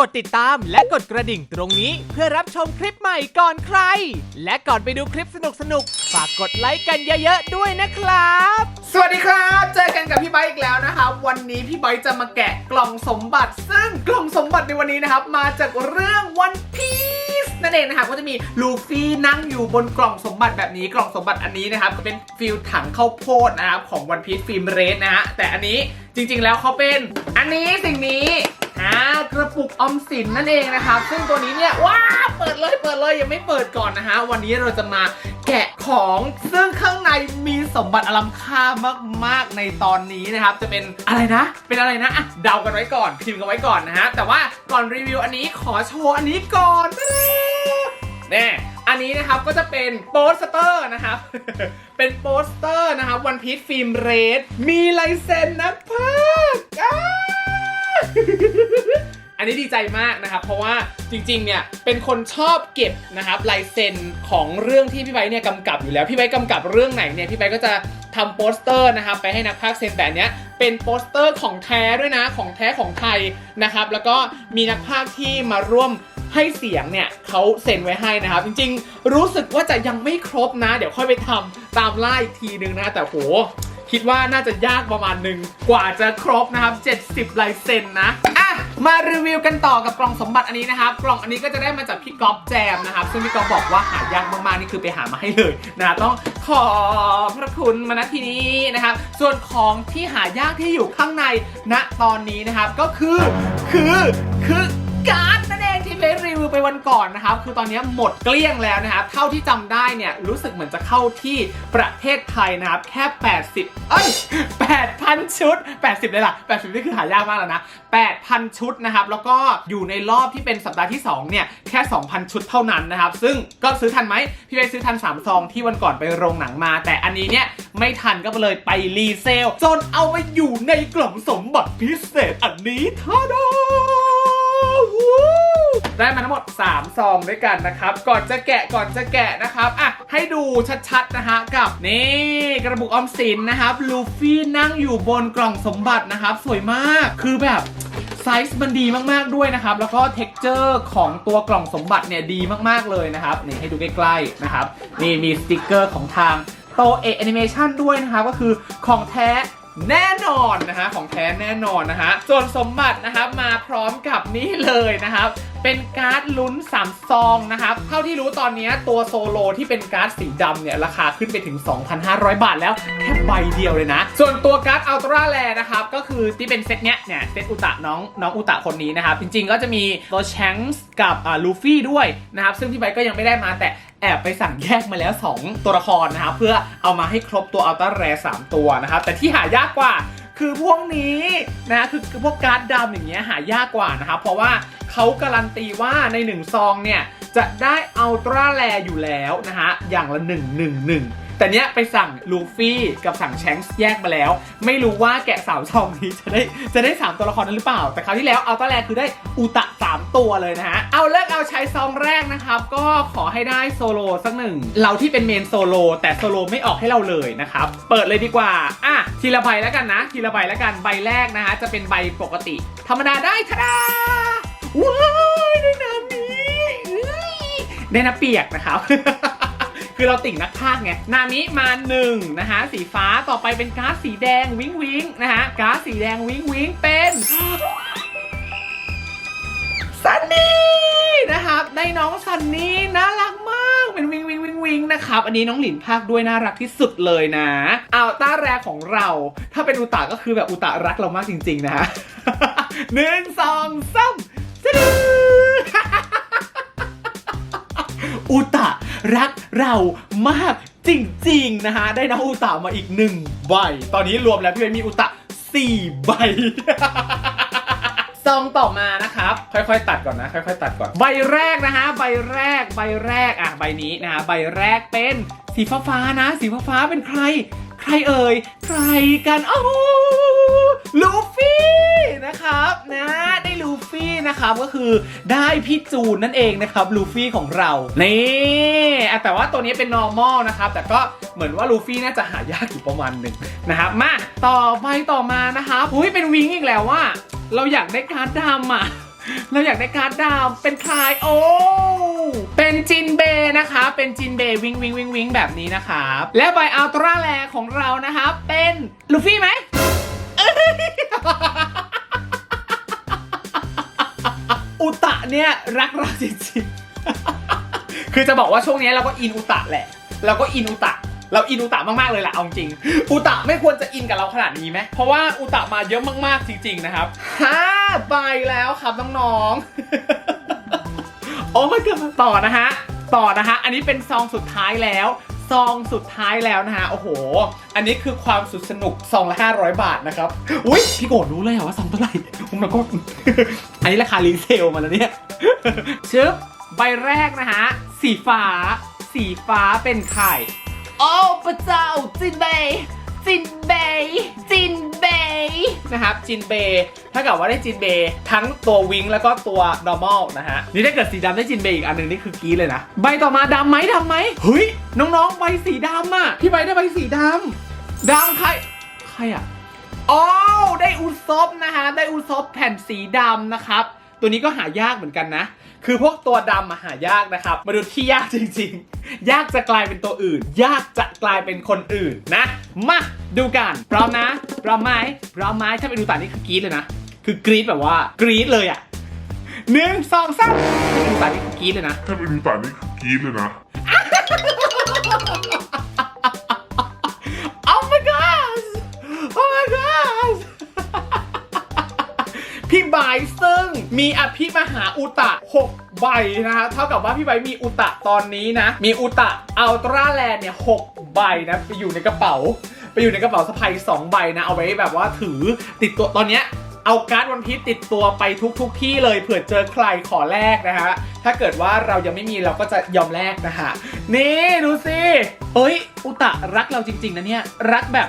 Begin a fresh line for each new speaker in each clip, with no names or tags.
กดติดตามและกดกระดิ่งตรงนี้เพื่อรับชมคลิปใหม่ก่อนใคร และก่อนไปดูคลิปสนุกๆฝากกดไลค์กันเยอะๆด้วยนะครับ
สวัสดีครับ เจอกันกับพี่ไบค์อีกแล้วนะครับวันนี้พี่ไบค์จะมาแกะกล่องสมบัติ ซึ่งกล่องสมบัติในวันนี้นะครับ มาจากเรื่องวันพีนั่นเองนะครับก็จะมีลูฟี่นั่งอยู่บนกล่องสมบัติแบบนี้กล่องสมบัติอันนี้นะครับก็เป็นฟิลถังข้าวโพดนะครับของวันพีซฟิล์มเรสนะฮะแต่อันนี้จริงๆแล้วเขาเป็นอันนี้สิ่งนี้ อ่ากระปุกออมสินนั่นเองนะครับ ซึ่งตัวนี้เนี่ยว้าเปิดเลยเปิดเลยยังไม่เปิดก่อนนะฮะวันนี้เราจะมาแกะของซึ่งข้างในมีสมบัติอลังค่ามาก ๆ ในตอนนี้นะครับ จะเป็นอะไรนะ เป็นอะไรนะอะเดากันไว้ก่อนพิมพ์กันไว้ก่อนนะฮะแต่ว่าก่อนรีวิวอันนี้ขอโชว์อันนี้ก่อนแน่อันนี้นะครับก็จะเป็นโปสเตอร์นะครับ เป็นโปสเตอร์นะครับวันพี e ฟิล์มเรดมีลายเซ็นนักพากอ้า อันนี้ดีใจมากนะครับ เพราะว่าจริงๆ เนี่ยเป็นคนชอบเก็บนะครับลายเซ็นของเรื่องที่พี่ไบร์เนี่ยกำกับอยู่แล้ว พี่ไบร์กำกับเรื่องไหนเนี่ยพี่ไบร์ก็จะทำโปสเตอร์นะครับไปให้นักพากย์เซ็นแต่อันเนี้ยเป็นโปสเตอร์ของแท้ด้วยนะของแท้ของไทยนะครับ แล้วก็มีนักพากย์ที่มาร่วมให้เสียงเนี่ยเขาเซ็นไว้ให้นะครับ จริงๆ รู้สึกว่าจะยังไม่ครบนะ เดี๋ยวค่อยไปทำตามล่าอีกทีนึงนะแต่โห คิดว่าน่าจะยากประมาณหนึ่งกว่าจะครบนะครับ 70ลายเซ็นนะอะมารีวิวกันต่อกับกล่องสมบัติอันนี้นะครับ กล่องอันนี้ก็จะได้มาจากพี่ก๊อฟแจมนะครับ ซึ่งพี่ก๊อฟบอกว่าหายากมากๆนี่คือไปหามาให้เลยนะต้องขอบพระคุณมาณที่นี้นะครับ ส่วนของที่หายากที่อยู่ข้างในณตอนนี้นะครับก็คือคือคือ ไปรีวิวไปวันก่อนนะครับ คือตอนนี้หมดเกลี้ยงแล้วนะครับ เท่าที่จำได้เนี่ยรู้สึกเหมือนจะเข้าที่ประเทศไทยนะครับ แค่ 80 เอ้ย 8,000 ชุด 80 เลยล่ะ 80 นี่คือหายากมากแล้วนะ 8,000 ชุดนะครับ แล้วก็อยู่ในรอบที่เป็นสัปดาห์ที่ 2 เนี่ย แค่ 2,000 ชุดเท่านั้นนะครับ ซึ่งก็ซื้อทันไหมพี่ไปซื้อทัน 3 ซองที่วันก่อนไปโรงหนังมา แต่อันนี้เนี่ยไม่ทันก็เลยไปรีเซลจนเอามาอยู่ในกล่องสมบัติพิเศษอันนี้ท่าดา ได้มาทั้งหมด 3 ซองด้วยกันนะครับ ก่อนจะแกะก่อนจะแกะนะครับอะให้ดูชัดๆนะฮะกับนี่กระปุกออมสินนะครับลูฟี่นั่งอยู่บนกล่องสมบัตินะครับ สวยมากคือแบบไซส์มันดีมากๆด้วยนะครับ แล้วก็เท็กเจอร์ของตัวกล่องสมบัติเนี่ยดีมากๆเลยนะครับนี่ให้ดูใกล้ๆนะครับนี่มีสติกเกอร์ของทางโตเอแอนิเมชันด้วยนะครับก็คือของแท้แน่นอนนะฮะของแท้แน่นอนนะฮะส่วนสมบัตินะครับมาพร้อมกับนี่เลยนะครับ เป็นการ์ดลุ้น3ซองนะครับ เท่าที่รู้ตอนนี้ตัวโซโลที่เป็นการ์ดสีดำเนี่ย ราคาขึ้นไปถึง 2,500 บาทแล้วแค่ใบเดียวเลยนะ ส่วนตัวการ์ดอัลตร้าแลนะครับ ก็คือที่เป็นเซตเนี้ยเนี่ยเซตอุตะน้องน้องอุตะคนนี้นะครับ จริงๆก็จะมีตัวแชงส์กับอ่าลูฟี่ด้วยนะครับ ซึ่งพี่ใบก็ยังไม่ได้มาแต่แอบไปสั่งแยกมาแล้ว 2 ตัวละครนะครับเพื่อเอามาให้ครบตัวอัลตร้าแร3ตัวนะครับแต่ที่หายากกว่า คือพวกนี้นะคือคือพวกการ์ดดำอย่างเงี้ยหายากกว่านะครับเพราะว่าเขาการันตีว่าใน1ซองเนี่ย จะได้อัลตร้าแรอยู่แล้วนะฮะ อย่างละ 1 1 1 แต่เนี้ยไปสั่งลูฟี่กับสั่งแชงส์แยกมาแล้ว ไม่รู้ว่าแกะสาวซองนี้จะได้จะได้ 3 ตัวละครนั้นหรือเปล่า แต่คราวที่แล้วอัลตร้าแรคือได้อุตะ 3 ตัวเลยนะฮะ เอาเลิกเอาใช้ซองแรกนะครับ ก็ขอให้ได้โซโลสักหนึ่ง เราที่เป็นเมนโซโลแต่โซโลไม่ออกให้เราเลยนะครับ เปิดเลยดีกว่า อะทีละใบแล้วกันนะ ทีละใบแล้วกันใบแรกนะฮะจะเป็นใบปกติ ธรรมดาได้ทะดาว้ายได้น้ำนี้เอ้ย ได้น้ำเปียกนะครับ คือเราติ่งนักพากไง นามิมาหนึ่งนะฮะสีฟ้าต่อไปเป็นก๊าซสีแดงวิงวิงนะฮะก๊าซสีแดงวิงวิงเป็นซันนี่นะครับได้น้องซันนี่น่ารักมากเป็นวิงวิงวิงวิงนะครับอันนี้น้องหลินภาคด้วยน่ารักที่สุดเลยนะเอาต้าแรกของเรา ถ้าเป็นอุตะก็คือแบบอุตะรักเรามากจริง ๆ นะฮะหนึ่งสองสามสะดื ออุตะรักเรามากจริงๆนะฮะ ได้น้องอุตะมาอีกหนึ่งใบ ตอนนี้รวมแล้วพี่เบนมีอุตะสี่ใบ ซองต่อมานะครับ ค่อยๆ ตัดก่อนนะ ค่อยๆ ตัดก่อน ใบแรกนะฮะ ใบแรก ใบแรก อะ ใบนี้นะฮะ ใบแรกเป็นสีฟ้าๆนะ สีฟ้าๆเป็นใคร ใครเอ่ย ใครกันโอ้ลูฟี่นะครับนะได้ลูฟี่นะครับก็คือได้พี่จูนนั่นเองนะครับลูฟี่ของเรานี่แต่ว่าตัวนี้เป็น normal นะครับแต่ก็เหมือนว่าลูฟี่น่าจะหายากอยู่ประมาณหนึ่งนะครับมาต่อไปต่อมานะครับอุ้ยเป็นวิงอีกแล้วว่า เราอยากได้การ์ดดำอะ เราอยากได้การ์ดดำเป็นใครโอ้ เป็นจินเบย์นะคะ เป็นจินเบย์วิงวิงวิงวิงแบบนี้นะครับ และใบอัลตร้าแลของเรานะครับ เป็นลูฟี่ไหมอุตะเนี่ยรักเราจริงๆ คือจะบอกว่าช่วงนี้เราก็อินอุตะแหละ เราก็อินอุตะ เราอินอุตะมากๆเลยแหละเอาจริง อุตะไม่ควรจะอินกับเราขนาดนี้ไหมเพราะว่าอุตะมาเยอะมากๆจริงๆนะครับห้าใบแล้วครับน้องๆ โอ้ไม่เกิดต่อนะฮะต่อนะฮะอันนี้เป็นซองสุดท้ายแล้วซองสุดท้ายแล้วนะฮะ โอ้โห อันนี้คือความสุดสนุกซองละ500 บาทนะครับ อุ้ยพี่โกรธรู้เลยเหรอว่าซองเท่าไหร่ผมแล้วก็ อันนี้ราคารีเซลมาแล้วเนี่ยชึบใบแรกนะฮะ สีฟ้า สีฟ้าเป็นไข่ โอ้พระเจ้าจินเบย์จินเบย์จินเบย์นะครับจินเบย์ถ้าเกิดว่าได้จินเบย์ทั้งตัววิงแล้วก็ตัว normal นะฮะนี่ถ้าเกิดสีดำได้จินเบย์อีกอันหนึ่งนี่คือกรีดเลยนะใบต่อมาดำไหมดำไหมเฮ้ยน้องๆใบสีดำอะพี่ใบได้ใบสีดำดำใครใครอะอ๋อได้อุซบนะฮะได้อุซบแผ่นสีดำนะครับ ตัวนี้ก็หายากเหมือนกันนะ คือพวกตัวดำอะหายากนะครับ มาดูที่ยากจริง ๆ ยากจะกลายเป็นตัวอื่น ยากจะกลายเป็นคนอื่นนะ มาดูกันพร้อมนะพร้อมไหมพร้อมไหมถ้าเป็นดูตานี่คือกรี๊ดเลยนะ คือกรี๊ดแบบว่ากรี๊ดเลยอะหนึ่งสองสามดูตานี่คือกรี๊ดเลยนะ
ถ้าไปดูตานี่คือกรี๊ดเลยนะ
Oh my god Oh my god พี่ไบร์ทซึ่ง มีอภิมหาอุตะ 6 ใบนะฮะเท่ากับว่าพี่ไบมีอุตะตอนนี้นะ มีอุตะอัลตร้าแลนเนี่ย6ใบนะไปอยู่ในกระเป๋า ไปอยู่ในกระเป๋าสะพาย2ใบนะ เอาไว้แบบว่าถือติดตัวตอนเนี้ยเอาการ์ดวันพีชติดตัวไปทุกทุกที่เลยเผื่อเจอใครขอแลกนะฮะ ถ้าเกิดว่าเรายังไม่มีเราก็จะยอมแลกนะฮะ นี่ดูสิเฮ้ย อุตะรักเราจริง ๆ นะเนี่ย รักแบบ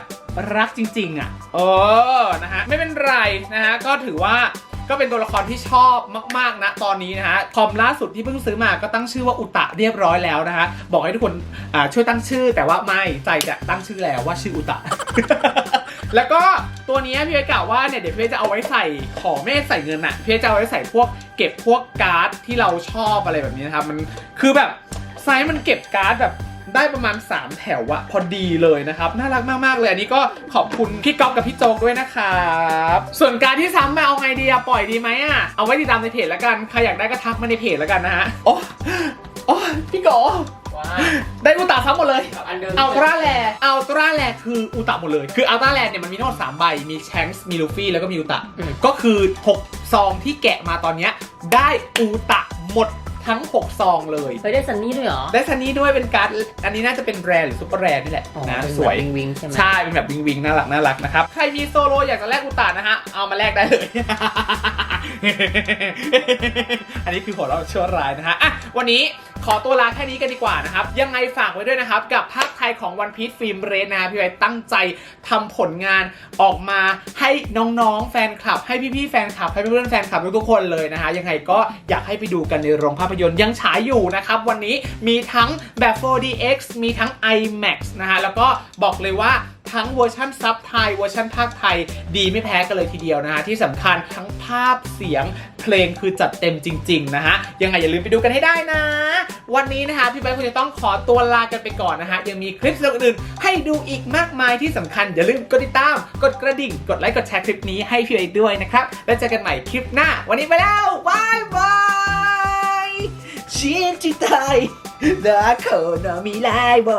รักจริง ๆ อะ เออ นะฮะ ไม่เป็นไรนะฮะ ก็ถือว่า ก็เป็นตัวละครที่ชอบมากๆนะตอนนี้นะฮะคอมล่าสุดที่เพิ่งซื้อมาก็ตั้งชื่อว่าอุตะเรียบร้อยแล้วนะฮะบอกให้ทุกคนช่วยตั้งชื่อ แต่ว่าไม่ใจจะตั้งชื่อแล้วว่าชื่ออุตะแล้วก็ตัวนี้พี่เอ๋กล่าวว่าเนี่ยเดี๋ยวพี่เอ๋จะเอาไว้ใส่ของไม่ใส่เงินอะพี่เอ๋จะเอาไว้ใส่พวกเก็บพวกการ์ดที่เราชอบอะไรแบบนี้นะครับมันคือแบบไซส์มันเก็บการ์ดแบบ ได้ประมาณ 3 แถวอะพอดีเลยนะครับ น่ารักมากๆเลย อันนี้ก็ขอบคุณพี่ก๊อฟกับพี่โจกด้วยนะครับ ส่วนการดที่ซ้ำมาเอาไงดีอะปล่อยดีไหมอะเอาไว้ติดตามในเพจแล้วกัน ใครอยากได้ก็ทักมาในเพจแล้วกันนะฮะโอ้โอ้พี่โก
ว่า
ได้อุตาซ้ำหมดเลย
กับอันเดิม
อัลตร้าแลอัลตร้าแลคืออุตะหมดเลย คืออัลตร้าแลเนี่ยมันมีทั้งหมด3ใบ มีแชงส์มีลูฟี่ แล้วก็มีอุตะก็คือ 6 ซองที่แกะมาตอนเนี้ยได้อุตะหมด ทั้ง 6 ซองเลย
เฮ้ยได้ซันนี่ด้วยเหรอ
ได้ซันนี้ด้วยเป็นการ์ดอันนี้น่าจะเป็นแรร์หรือซุปเปอร์แรร์นี่แหละ
อ๋อ
นะ
เป็น
สวย
แบบวิงวิงใช่ไหม
ใช่เป็นแบบวิงวิงน่ารักน่ารักนะครับ ใครมีโซโลอยากจะแลกอุตานะฮะ เอามาแลกได้เลย อันนี้คือหัวเราะชั่วร้ายนะฮะอะวันนี้ขอตัวลาแค่นี้กันดีกว่านะครับ ยังไงฝากไว้ด้วยนะครับ กับภาคไทยของวันพี e ฟิล์มเรสนะพี่ไว้ตั้งใจทำผลงานออกมาให้น้องๆแฟนคลับ ให้พี่ๆแฟนคลับ ให้เพื่อนๆแฟนคลับทุกคนเลยนะฮะยังไงก็อยากให้ไปดูกันในโรงภาพยนตร์ยังฉายอยู่นะครับ วันนี้มีทั้งแบบ 4DX มีทั้ง IMAX นะฮะแล้วก็บอกเลยว่า ทั้งเวอร์ชันซับไทยเวอร์ชันภาคไทย ดีไม่แพ้กันเลยทีเดียวนะฮะที่สำคัญทั้งภาพเสียงเพลงคือจัดเต็มจริง ๆ นะฮะ ยังไงอย่าลืมไปดูกันให้ได้นะ วันนี้นะคะพี่ไบค์คงจะต้องขอตัวลากันไปก่อนนะฮะ ยังมีคลิปสนุกอื่นๆให้ดูอีกมากมายที่สำคัญ อย่าลืมกดติดตาม กดกระดิ่ง กดไลค์กดแชร์คลิปนี้ให้พี่ไบด้วยนะครับ แล้วเจอกันใหม่คลิปหน้า วันนี้ไปแล้วบายบายชินจิไตนาโคโนมิไลโบ